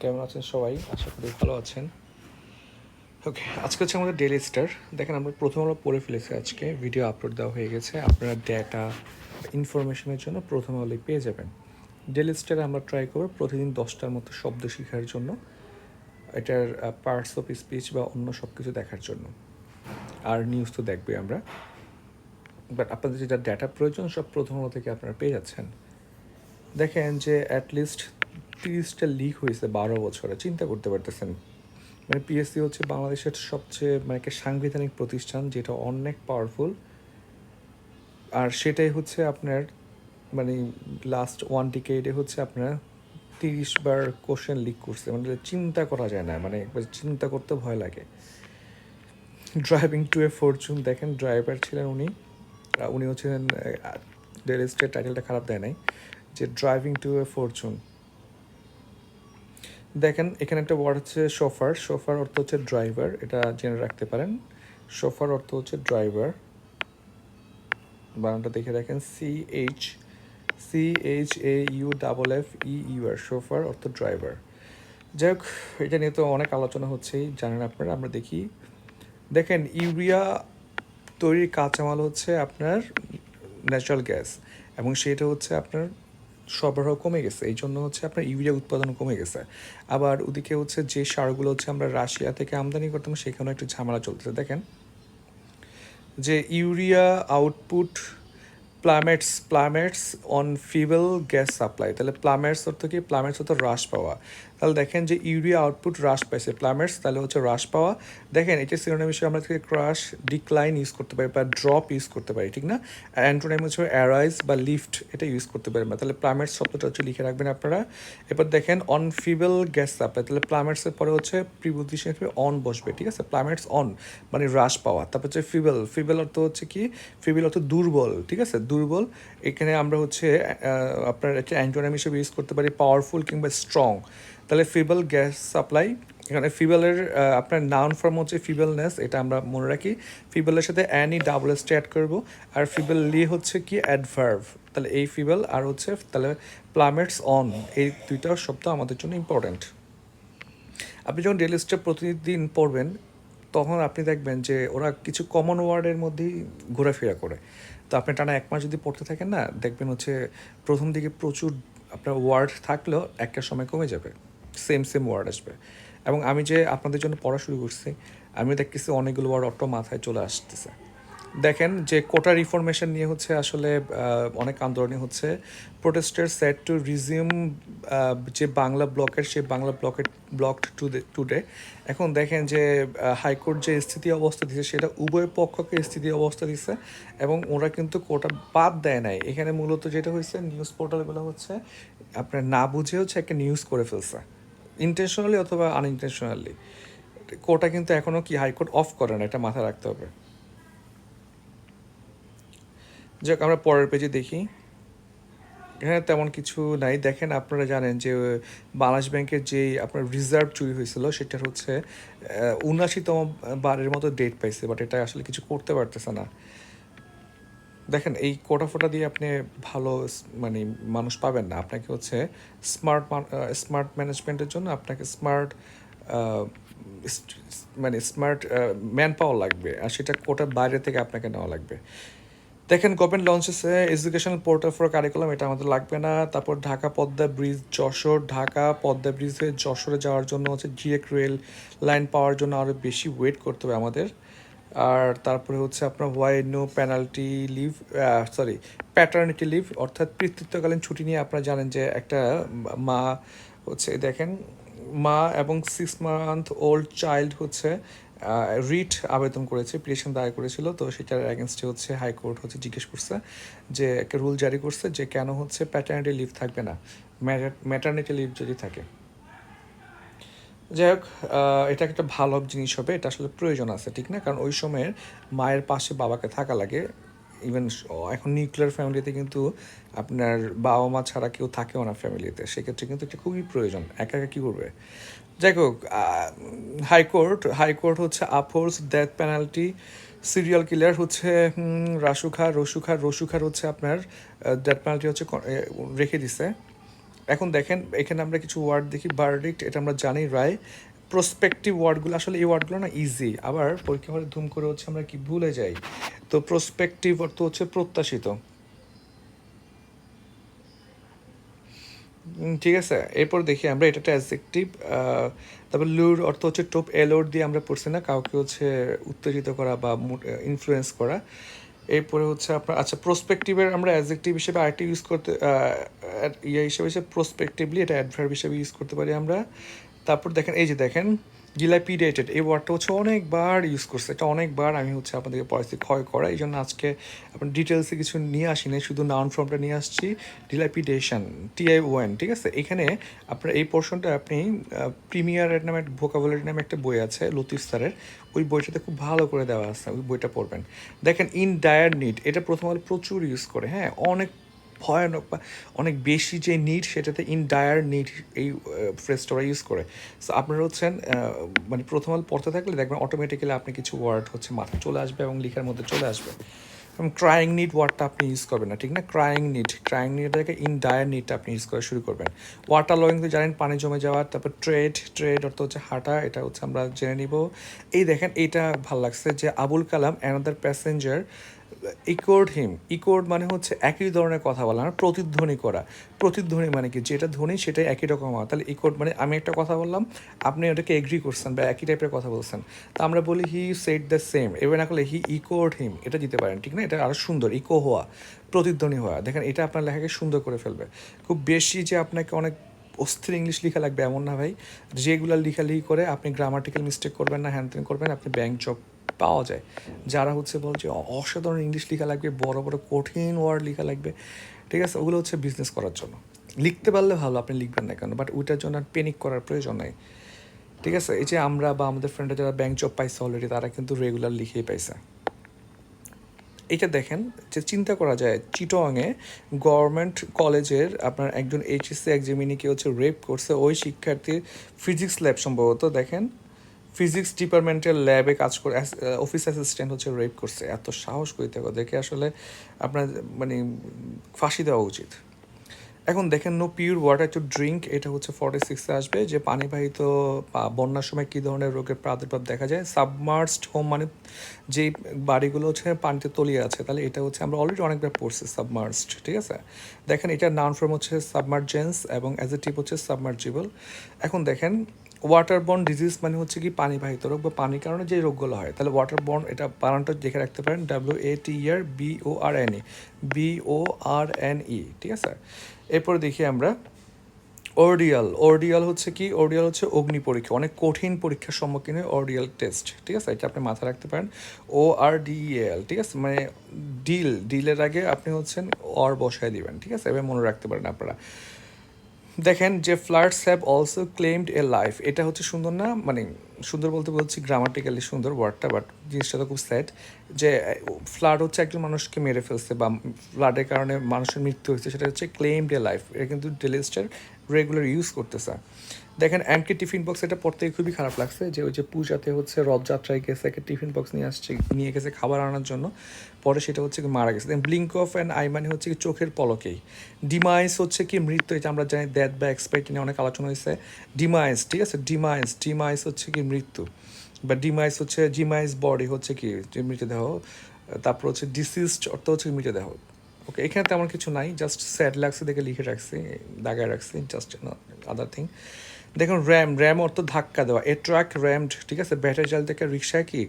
কেমন আছেন সবাই? আশা করি ভালো আছেন। ওকে আজকে হচ্ছে আমাদের ডেলি স্টার দেখেন, আমরা প্রথম আলো পড়ে ফেলেছি আজকে। ভিডিও আপলোড দেওয়া হয়ে গেছে। আপনারা ডেটা ইনফরমেশনের জন্য প্রথম আলোয় পেয়ে যাবেন। ডেলি স্টারে আমরা ট্রাই করব প্রতিদিন দশটার মতো শব্দ শেখার জন্য, এটার পার্টস অফ স্পিচ বা অন্য সব কিছু দেখার জন্য। আর নিউজ তো দেখবে আমরা। বাট আপনাদের যেটা ডেটা প্রয়োজন, সব প্রথম আলো থেকে আপনারা পেয়ে যাচ্ছেন। দেখেন যে অ্যাটলিস্ট তিরিশটা লিক হয়েছে বারো বছরে, চিন্তা করতে পারতেছেন। মানে পিএসসি হচ্ছে বাংলাদেশের সবচেয়ে মানে একটা সাংবিধানিক প্রতিষ্ঠান যেটা অনেক পাওয়ারফুল আর সেটাই হচ্ছে আপনার মানে লাস্ট ওয়ান ডিকেডে হচ্ছে আপনার তিরিশ বার কোশ্চেন লিক করছে। মানে চিন্তা করা যায় না মানে চিন্তা করতে ভয় লাগে। ড্রাইভিং টু এ ফরচুন দেখেন ড্রাইভার ছিলেন উনি। উনি হচ্ছেন ডেল স্টেট টাইটেলটা খারাপ দেয় নাই। যে ড্রাইভিং টু এ ফরচুন দেখেন, এখানে একটা ওয়ার্ড হচ্ছে সোফার সোফার অর্থ হচ্ছে ড্রাইভার এটা জেনে রাখতে পারেন। সোফার অর্থ হচ্ছে ড্রাইভার বানানটা দেখে রাখেন C H C H A U double F E U R chauffeur অর্থ ড্রাইভার যাই হোক, এটা নিয়ে তো অনেক আলোচনা হচ্ছেই জানেন আপনারা, আমরা দেখি। দেখেন, ইউরিয়া তৈরির কাঁচামাল হচ্ছে আপনার ন্যাচারাল গ্যাস এবং সেটা হচ্ছে আপনার সরবরাহ কমে গেছে। এই জন্য হচ্ছে আপনার ইউরিয়া উৎপাদন কমে গেছে। আবার ওদিকে হচ্ছে যে সারগুলো হচ্ছে আমরা রাশিয়া থেকে আমদানি করতাম, সেখানেও একটু ঝামেলা চলতেছে। দেখেন, যে urea output plummets plummets on feeble gas supply তাহলে প্লামেটস অর্থ কি? প্লামেটস অর্থ হ্রাস পাওয়া। তাহলে দেখেন যে ইউরিয়া আউটপুট হ্রাস পাইছে। প্লামেটস তাহলে হচ্ছে হ্রাস পাওয়া। দেখেন এটা সিরোনাম হিসেবে আমরা থেকে ক্রাশ ডিক্লাইন ইউজ করতে পারি বা ড্রপ ইউজ করতে পারি, ঠিক না? অ্যান্টোনাইম হচ্ছে অ্যারাইজ বা লিফট এটা ইউজ করতে পারি না। তাহলে প্লামেটস শব্দটা হচ্ছে লিখে রাখবেন আপনারা। এবার দেখেন অন ফিবেল গ্যাস সাপ্লাই তাহলে প্লামেটসের পরে হচ্ছে প্রিপোজিশন হিসেবে অন বসবে, ঠিক আছে? প্লামেটস অন মানে হ্রাস পাওয়া। তারপর হচ্ছে ফিবেল ফিবেল অর্থ হচ্ছে কি? ফিবেল অর্থ দুর্বল, ঠিক আছে? দুর্বল। এখানে আমরা হচ্ছে আপনার একটা অ্যান্টোনাম হিসেবে ইউজ করতে পারি পাওয়ারফুল কিংবা স্ট্রং তাহলে ফিবেল গ্যাস সাপ্লাই এখানে ফিবেলের আপনার নাউন ফর্ম হচ্ছে ফিবেলনেস এটা আমরা মনে রাখি। ফিবেলের সাথে অ্যানি ডাবল এস অ্যাড করব। আর ফিবেল লি হচ্ছে কি? অ্যাডভার্ভ তাহলে এই ফিবেল আর হচ্ছে, তাহলে প্লামেটস অন এই দুইটা শব্দ আমাদের জন্য ইম্পর্ট্যান্ট আপনি যখন ডেলি স্টেপ প্রতিদিন পড়বেন, তখন আপনি দেখবেন যে ওরা কিছু কমন ওয়ার্ডের মধ্যেই ঘোরাফেরা করে। তো আপনি টানা এক মাস যদি পড়তে থাকেন না, দেখবেন হচ্ছে প্রথম দিকে প্রচুর আপনার ওয়ার্ড থাকলেও একটা সময় কমে যাবে। সেম সেম ওয়ার্ড আসবে। এবং আমি যে আপনাদের জন্য পড়া শুরু করছি, আমি দেখতেছি অনেকগুলো ওয়ার্ড অটো মাথায় চলে আসতেছে। দেখেন যে কোটা রিফরমেশন নিয়ে হচ্ছে আসলে অনেক আন্দোলনই হচ্ছে। প্রোটেস্টার সেট টু রিজিউম যে বাংলা ব্লকের, সেই বাংলা ব্লকের ব্লকড টু টুডে এখন দেখেন যে হাইকোর্ট যে স্থিতি অবস্থা দিছে, সেটা উভয় পক্ষকে স্থিতি অবস্থা দিছে এবং ওরা কিন্তু কোটা বাদ দেয় নাই। এখানে মূলত যেটা হয়েছে নিউজ পোর্টালগুলো হচ্ছে, আপনার না বুঝে হচ্ছে একটা নিউজ করে ফেলছে। ইন্টেনশনালি অথবা আনইনটেনশনালি কোটা কিন্তু এখনও কি হাইকোর্ট অফ করে না, এটা মাথায় রাখতে হবে। যাক, আমরা পরের পেজে দেখি। এখানে তেমন কিছু নাই। দেখেন, আপনারা জানেন যে বাংলাদেশ ব্যাংকের যে আপনার রিজার্ভ চুরি হয়েছিল, সেটার হচ্ছে উনাশিতম বারের মতো ডেট পাইছে বাট এটা আসলে কিছু করতে পারতেছে না। দেখেন, এই কোটা ফোটা দিয়ে আপনি ভালো মানে মানুষ পাবেন না। আপনাকে হচ্ছে স্মার্ট স্মার্ট ম্যানেজমেন্টের জন্য আপনাকে স্মার্ট মানে স্মার্ট ম্যান পাওয়ার লাগবে। আর সেটা কোটার বাইরে থেকে আপনাকে নেওয়া লাগবে। দেখেন government launches educational portal for curriculum এটা আমাদের লাগবে না। তারপর ঢাকা পদ্মা ব্রিজ, যশোর, ঢাকা পদ্মা ব্রিজে যশোরে যাওয়ার জন্য হচ্ছে জিএক রেল লাইন পাওয়ার জন্য আরও বেশি ওয়েট করতে হবে আমাদের। আর তারপরে হচ্ছে আপনার why no penalty leave sorry paternity leave অর্থাৎ পিতৃত্বকালীন ছুটি নিয়ে আপনারা জানেন যে একটা মা হচ্ছে, দেখেন, মা এবং সিক্স মান্থ ওল্ড চাইল্ড হচ্ছে রিট আবেদন করেছে, পিটিশন দায়ের করেছিল, তো সেটার অ্যাগেনস্টে হচ্ছে হাইকোর্ট হচ্ছে জিজ্ঞেস করছে যে, একটা রুল জারি করছে যে কেন হচ্ছে প্যাটার্নিটি লিভ থাকবে না ম্যাটার্নিটি লিভ যদি থাকে। যাই হোক এটা একটা ভালো জিনিস হবে, এটা আসলে প্রয়োজন আছে, ঠিক না? কারণ ওই সময়ের মায়ের পাশে বাবাকে থাকা লাগে। ইভেন এখন নিউক্লিয়ার ফ্যামিলিতে কিন্তু আপনার বাবা মা ছাড়া কেউ থাকেও না ফ্যামিলিতে সেক্ষেত্রে কিন্তু এটা খুবই প্রয়োজন। একা একা কী করবে? যাই হোক হাইকোর্ট হাইকোর্ট হচ্ছে upholds death penalty serial killer হচ্ছে রাসুখা রসুখা, রসুখার হচ্ছে আপনার ডেথ পেনাল্টি হচ্ছে রেখে দিছে। এখন দেখেন, এখানে আমরা কিছু ওয়ার্ড দেখি বার্ডিক্ট এটা আমরা জানি রায় প্রসপেক্টিভ ওয়ার্ডগুলো আসলে এই ওয়ার্ডগুলো না ইজি আবার পরীক্ষা হলে ধুম করে হচ্ছে আমরা কি ভুলে যাই। তো প্রসপেক্টিভ অর্থ হচ্ছে প্রত্যাশিত। ঠিক আছে? এরপর দেখি আমরা, এটা একটা অ্যাজেক্টিভ তারপর লুর অর্থ হচ্ছে টোপ এলোর দিয়ে আমরা পড়ছি না, কাউকে হচ্ছে উত্তেজিত করা বা ইনফ্লুয়েন্স করা। এরপরে হচ্ছে আপনার আচ্ছা প্রসপেক্টিভের আমরা অ্যাজেক্টিভ হিসেবে আরেকটি ইউজ করতে ইয়ে হিসেবে হিসেবে প্রসপেক্টিভলি এটা অ্যাডভার্ব হিসেবে ইউজ করতে পারি আমরা। তারপর দেখেন, এই যে দেখেন ডিলাপিডেটেড এই ওয়ার্ডটা হচ্ছে অনেকবার ইউজ করছে। এটা অনেকবার আমি হচ্ছে আপনাদেরকে পরিস্থিতি ক্ষয় করা। এই জন্য আজকে আপনার ডিটেলসে কিছু নিয়ে আসি নাই শুধু নাউন ফর্মটা নিয়ে আসছি। ডিলাপিডেশন টিআই ওয়েন ঠিক আছে? এখানে আপনার এই পোর্শনটা আপনি প্রিমিয়ার নামে ভোকাবুলারি নামে একটা বই আছে, লতিফ স্যারের। ওই বইটাতে খুব ভালো করে দেওয়া আছে। ওই বইটা পড়বেন। দেখেন ইন ডায়ার নিড এটা প্রথম আলো প্রচুর ইউজ করে। হ্যাঁ অনেক ভয়ানক বা অনেক বেশি যে নিড সেটাতে ইন ডায়ার নিড এই ফ্রেজটা ইউজ করে। সো আপনারা হচ্ছেন মানে প্রথম আলো পড়তে থাকলে দেখবেন অটোমেটিক্যালি আপনি কিছু ওয়ার্ড হচ্ছে মাথায় চলে আসবে এবং লেখার মধ্যে চলে আসবে। এবং ক্রাইং নিড ওয়ার্ডটা আপনি ইউজ করবেন না, ঠিক না? ক্রাইং নিড ক্রাইং নিডটাকে ইন ডায়ার নিডটা আপনি ইউজ করা শুরু করবেন। ওয়াটার লয়িং তো জানেন, পানি জমে যাওয়া, তারপর ট্রেড ট্রেড অর্থ হচ্ছে হাঁটা, এটা হচ্ছে আমরা জেনে নিব। এই দেখেন, এইটা ভালো লাগছে যে আবুল কালাম অ্যানাদার প্যাসেঞ্জার ইকোর্ড হিম, ইকোড মানে হচ্ছে একই ধরনের কথা বলা না প্রতিধ্বনি করা। প্রতিধ্বনি মানে কি? যেটা ধ্বনি সেটাই একই রকম হওয়া। তাহলে ইকোড মানে আমি একটা কথা বললাম, আপনি ওটাকে এগ্রি করছেন বা একই টাইপের কথা বলছেন। তা আমরা বলি হি সেট দ্য সেম এবার না করলে হি ইকোর্ড হিম এটা দিতে পারেন, ঠিক না? এটা আরও সুন্দর ইকো হওয়া, প্রতিধ্বনি হওয়া। দেখেন, এটা আপনার লেখাকে সুন্দর করে ফেলবে। খুব বেশি যে আপনাকে অনেক অস্থির ইংলিশ লেখা লাগবে এমন না ভাই। যেগুলো লেখালেখি করে আপনি গ্রামাটিক্যাল মিস্টেক করবেন না হ্যান করবেন, আপনি ব্যাংক জব পাওয়া যায়। যারা হচ্ছে বলছে অসাধারণ ইংলিশ লেখা লাগবে, বড় বড় কঠিন ওয়ার্ড লেখা লাগবে, ঠিক আছে? ওগুলো হচ্ছে বিজনেস করার জন্য। লিখতে পারলে ভালো, আপনি লিখবেন না কেন? বাট ওইটার জন্য আর পেনিক করার প্রয়োজন নেই। ঠিক আছে? এই যে আমরা বা আমাদের ফ্রেন্ডরা যারা ব্যাংক জব পাইছে অলরেডি তারা কিন্তু রেগুলার লিখেই পাইছে। এটা দেখেন যে চিন্তা করা যায় চিটংয়ে গভর্নমেন্ট কলেজের আপনার একজন এইচএসসি এক্সামিনিকে হচ্ছে রেপ করছে, ওই শিক্ষার্থীর ফিজিক্স ল্যাব সম্ভবত, দেখেন? ফিজিক্স ডিপার্টমেন্টের ল্যাবে কাজ করে অফিস অ্যাসিস্ট্যান্ট হচ্ছে রেপ করছে। এত সাহস করিতে দেখে আসলে আপনার মানে ফাঁসি দেওয়া উচিত। এখন দেখেন no pure water to drink এটা হচ্ছে ফর্টি সিক্সে আসবে, যে পানিবাহিত বন্যার সময় কী ধরনের রোগের প্রাদুর্ভাব দেখা যায়? সাবমার্সড হোম মানে যেই বাড়িগুলো হচ্ছে পানিতে তলিয়ে আছে, তাহলে এটা হচ্ছে আমরা অলরেডি অনেকবার পড়ছি সাবমার্সড ঠিক আছে? দেখেন, এটার নাউন ফর্ম হচ্ছে সাবমার্জেন্স এবং অ্যাজ এ টিপ হচ্ছে সাবমার্জিবল এখন দেখেন ওয়াটার বর্ন ডিজিজ মানে হচ্ছে কি পানিবাহিত রোগ বা পানির কারণে যে রোগগুলো হয়। তাহলে ওয়াটার বর্ন এটা বানানটা দেখে রাখতে পারেন W A T E R B O R N E B O R N E ঠিক আছে? এরপর দেখি আমরা অর্ডিয়াল অর্ডিয়াল হচ্ছে কি? অর্ডিয়াল হচ্ছে অগ্নি পরীক্ষা, অনেক কঠিন পরীক্ষার সম্মুখীন হয় অর্ডিয়াল টেস্ট ঠিক আছে? এটা আপনি মাথায় রাখতে পারেন। ও আর ডি এল ঠিক আছে? মানে ডিল ডিলের আগে আপনি হচ্ছেন অর বসায় দিবেন, ঠিক আছে? এবার মনে রাখতে পারেন আপনারা। দেখেন যে floods have also claimed a life এটা হচ্ছে সুন্দর না? মানে সুন্দর বলতে বলছি গ্রামাটিক্যালি সুন্দর ওয়ার্ডটা বাট জিনিসটা তো খুব স্যাড যে ফ্লাড হচ্ছে একজন মানুষকে মেরে ফেলছে বা ফ্লাডের কারণে মানুষের মৃত্যু হয়েছে, সেটা হচ্ছে ক্লেমড এ লাইফ এটা কিন্তু ডেলিস্টার রেগুলার ইউজ করতেছে। দেখেন, এমকে টিফিন বক্স এটা পড়তে খুবই খারাপ লাগছে, যে ওই যে পূজাতে হচ্ছে রথযাত্রায় গেছে একটা টিফিন বক্স নিয়ে আসছে, নিয়ে গেছে খাবার আনার জন্য। পরে সেটা হচ্ছে কি মারা গেছে। Then blink of an eye মানে হচ্ছে কি চোখের পলকেই। ডিমাইস হচ্ছে কি মৃত্যু, এটা আমরা জানি দ্যাট বা এক্সপাইট নিয়ে অনেক আলোচনা হয়েছে। ডিমাইস ঠিক আছে? ডিমাইস ডিমাইস হচ্ছে কি মৃত্যু। বা ডিমাইস হচ্ছে জিমাইস বডি হচ্ছে কি? মৃতদেহ, তারপর হচ্ছে ডিসিজড অর্থ হচ্ছে মৃতদেহ। ওকে এখানে তেমন কিছু নাই জাস্ট স্যাড লাগছে দেখে লিখে রাখছি, দাগায় রাখছি জাস্ট আদার থিং দেখুন, র্যাম র্যাম অর্থ ধাক্কা দেওয়া। এ ট্রাক র্যামড, ঠিক আছে, ব্যাটারি চাল থেকে রিক্সা কি?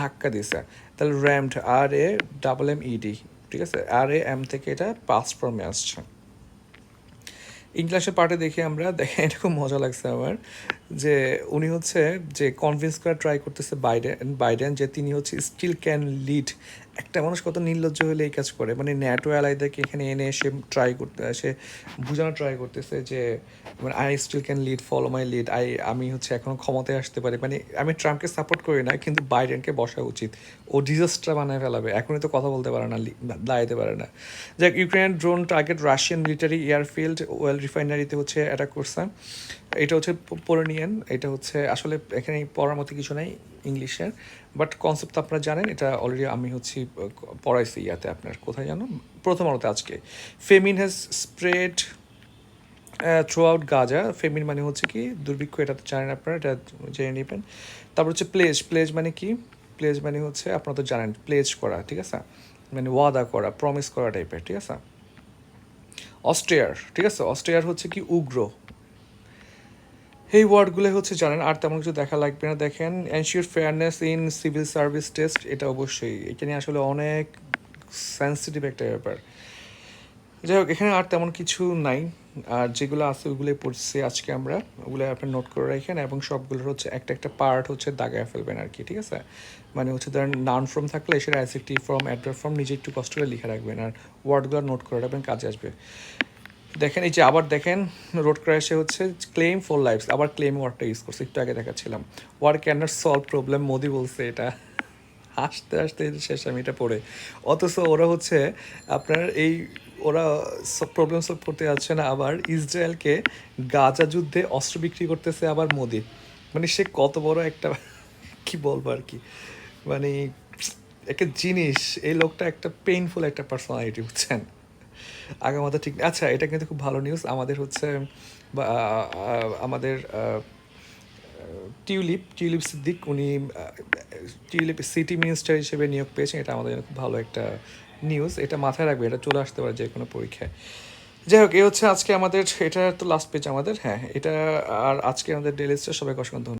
ধাক্কা দিছে তাহলে rammed R A double M E D ঠিক আছে? আর এ এম থেকে এটা পাস ফর্মে আসছে। ইংলিশের পার্টে দেখে আমরা দেখে এটা খুব মজা লাগছে আমার, যে উনি হচ্ছে যে কনভিন্স করা ট্রাই করতেছে বাইডেন বাইডেন যে তিনি হচ্ছে স্টিল ক্যান লিড একটা মানুষ কত নির্লজ্জ হলে এই কাজ করে। মানে ন্যাটো অ্যালাইদেরকে এখানে এনে এসে ট্রাই করতে সে বোঝানো ট্রাই করতেছে যে মানে I still can lead follow my lead I আমি হচ্ছে এখনও ক্ষমতায় আসতে পারি। মানে আমি ট্রাম্পকে সাপোর্ট করি না, কিন্তু বাইডেনকে বসা উচিত। ও ডিজাস্টার বানায় ফেলাবে। এখনই তো কথা বলতে পারে না দাঁড়াইতে পারে না। যাক Ukraine drone target Russian military airfield oil রিফাইনারিতে হচ্ছে অ্যাটাক করছে। এটা হচ্ছে পড়ে নিয়েন এটা হচ্ছে আসলে এখানে পড়ার মতো কিছু নাই ইংলিশের বাট কনসেপ্ট তো আপনারা জানেন, এটা অলরেডি আমি হচ্ছে পড়াইছি ইয়াতে আপনার, কোথায় জানো? প্রথম আলোতে আজকে। Famine has spread throughout Gaza famine মানে হচ্ছে কি, দুর্ভিক্ষ এটা তো জানেন আপনারা, এটা জেনে নেবেন। তারপর হচ্ছে প্লেজ প্লেজ মানে কি? প্লেজ মানে হচ্ছে, আপনারা তো জানেন প্লেজ করা, ঠিক আছে? মানে ওয়াদা করা প্রমিস করা টাইপের ঠিক আছে? অস্ট্রিয়ার ঠিক আছে? অস্ট্রিয়ার হচ্ছে কি, উগ্র। এই ওয়ার্ডগুলো হচ্ছে জানেন, আর তেমন কিছু দেখা লাগবে না। দেখেন ensure fairness in civil service test এটা অবশ্যই। এখানে আসলে অনেক সেন্সিটিভ একটা ব্যাপার। যাই হোক, এখানে আর তেমন কিছু নাই। আর যেগুলো আছে, ওগুলোই পড়ছি আজকে আমরা। ওগুলো আপনি নোট করে রাখেন, এবং সবগুলোর হচ্ছে একটা একটা পার্ট হচ্ছে দাগায় ফেলবেন আর কি, ঠিক আছে? মানে হচ্ছে ধরেন নাউন ফর্ম থাকলে সেটা অ্যাসিকটিভ ফর্ম অ্যাডভার্ব ফর্ম নিজে একটু কষ্ট করে লিখে রাখবেন। আর ওয়ার্ডগুলো নোট করে রাখবেন, কাজে আসবে। দেখেন, এই যে আবার দেখেন রোড ক্র্যাশে হচ্ছে ক্লেম ফর লাইফ আবার ক্লেম ওয়ার্ডটা ইউজ করছে, একটু আগে দেখাচ্ছিলাম। War can not solve problem Modi বলছে এটা। হাসতে হাসতে শেষ আমি এটা পড়ে। অথচ ওরা হচ্ছে আপনার এই, ওরা সব প্রবলেম সলভ করতে যাচ্ছে না, আবার ইসরায়েলকে গাজা যুদ্ধে অস্ত্র বিক্রি করতেছে আবার মোদি। মানে সে কত বড় একটা, কি বলব আর কি? মানে একটা জিনিস, এই লোকটা একটা পেইনফুল একটা পার্সোনালিটি বুঝছেন? আগে আমাদের ঠিক আচ্ছা এটা কিন্তু খুব ভালো নিউজ আমাদের হচ্ছে আমাদের টিউলিপ টিউলিপ সিদ্দিক, উনি টিউলিপ সিটি মিনিস্টার হিসেবে নিয়োগ পেয়েছেন। এটা আমাদের জন্য খুব ভালো একটা নিউজ এটা মাথায় রাখবে, এটা চলে আসতে পারে যে কোনো পরীক্ষায়। যাই হোক এ হচ্ছে আজকে আমাদের, এটা তো লাস্ট পেজ আমাদের। হ্যাঁ এটা আর আজকে আমাদের ডেলিস্টে সবাইকে অসংখ্য